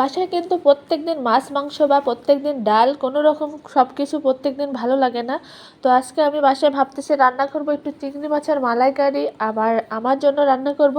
বাসায় কিন্তু প্রত্যেক দিন মাছ, মাংস বা প্রত্যেক দিন ডাল, কোনো রকম সব কিছু প্রত্যেক দিন ভালো লাগে না। তো আজকে আমি বাসায় ভাবতেছি রান্না করব একটু চিংড়ি মাছের মালাইকারি, আবার আমার জন্য রান্না করব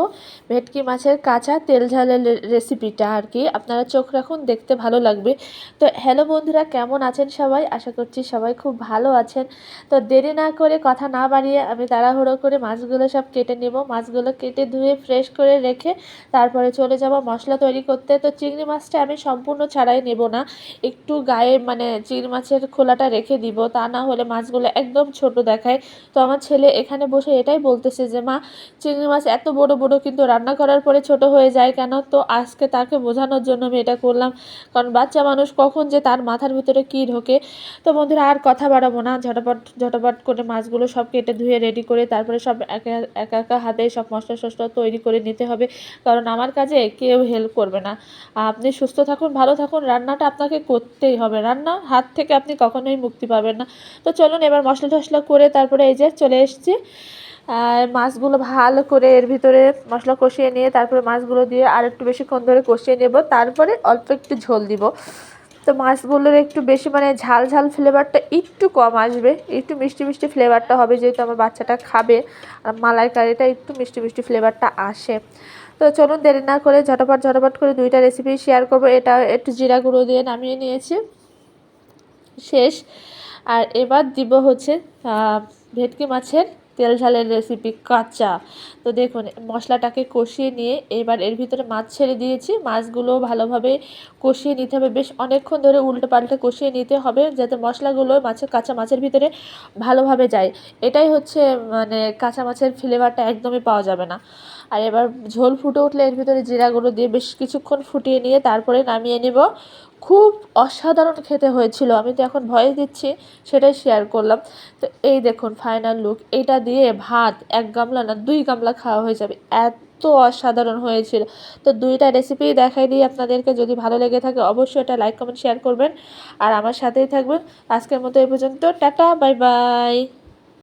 ভেটকি মাছের কাঁচা তেল ঝালের রেসিপিটা আর কি। আপনারা চোখ রাখুন, দেখতে ভালো লাগবে। তো হ্যালো বন্ধুরা, কেমন আছেন সবাই? আশা করছি সবাই খুব ভালো আছেন। তো দেরি না করে কথা না বাড়িয়ে আমি তাড়াহুড়ো করে মাছগুলো সব কেটে নেব। মাছগুলো কেটে ধুয়ে ফ্রেশ করে রেখে তারপরে চলে যাব মশলা তৈরি করতে। তো চিংড়ি মাছটা আমি সম্পূর্ণ ছাড়াই নেব না। একটু গায়ে মানে চিংড়ি মাছের খোলাটা রেখে দিব, তা না হলে মাছগুলো একদম ছোট দেখায়। তো আমার ছেলে এখানে বসে এটাই বলতেছে যে, মা, চিংড়ি মাছ এত বড় বড় কিন্তু রান্না করার পরে ছোট হয়ে যায় কেন? তো আজকে তাকে বোঝানোর জন্য আমি এটা করলাম। কারণ বাচ্চা মানুষ কখন যে তার মাথার ভিতরে কী ঢোকে। তো বন্ধুরা, আর কথা বাড়াবো না। ঝটাপট ঝটাপট করে মাছগুলো সব কেটে ধুয়ে রেডি করে তারপরে সব একা একা একা হাতে সব মশলা টশলা তৈরি করে নিতে হবে। কারণ আমার কাজে কেউ হেল্প করবে না। আপনি সুস্থ থাকুন, ভালো থাকুন। রান্নাটা আপনাকে করতেই হবে। রান্না, হাত থেকে আপনি কখনোই মুক্তি পাবেন না। তো চলুন এবার মশলা টশলা করে তারপরে এই যে চলে এসছি। আর মাছগুলো ভালো করে এর ভিতরে মশলা কষিয়ে নিয়ে তারপরে মাছগুলো দিয়ে আর একটু বেশিক্ষণ ধরে কষিয়ে নেব। তারপরে অল্প একটু ঝোল দিব। তো মাছগুলোর একটু বেশি মানে ঝাল ঝাল ফ্লেভারটা একটু কম আসবে। একটু মিষ্টি মিষ্টি ফ্লেভারটা হবে যেহেতু আমার বাচ্চাটা খাবে। আর মালাইকারিটা একটু মিষ্টি মিষ্টি ফ্লেভারটা আসে। তো চলুন দেরি না করে ঝটপট ঝটপট করে দুইটা রেসিপি শেয়ার করব। এটা একটু জিরা গুঁড়ো দিয়ে নামিয়ে নিয়েছি। শেষ। আর এবার দিব হচ্ছে ভেটকি মাছের তেল ঝালের রেসিপি কাঁচা। তো দেখুন, মশলাটাকে কষিয়ে নিয়ে এবার এর ভিতরে মাছ ছেড়ে দিয়েছি। মাছগুলো ভালোভাবে কষিয়ে নিতে হবে। বেশ অনেকক্ষণ ধরে উল্টো পাল্টে কষিয়ে নিতে হবে যাতে মশলাগুলো মাছের কাঁচা মাছের ভিতরে ভালোভাবে যায়। এটাই হচ্ছে মানে কাঁচা মাছের ফ্লেভারটা একদমই পাওয়া যাবে না। আর এবার ঝোল ফুটে উঠলে এর ভিতরে জিরাগুলো দিয়ে বেশ কিছুক্ষণ ফুটিয়ে নিয়ে তারপরে নামিয়ে নেব। খুব অসাধারণ খেতে হয়েছিল। আমি তো এখন ভয়ে দিচ্ছি, সেটাই শেয়ার করলাম। তো এই দেখুন ফাইনাল লুক এটা দিয়ে ভাত, এক গামলা না, দুই গামলা খাওয়া হয়ে যাবে। এত অসাধারণ হয়েছিল। তো দুইটা রেসিপি দেখাই দিই আপনাদেরকে, যদি ভালো লেগে থাকে অবশ্যই এটা লাইক কমেন্ট শেয়ার করবেন। আর আমার সাথেই থাকবেন। আজকের মতো এই পর্যন্ত, টাটা বাই বাই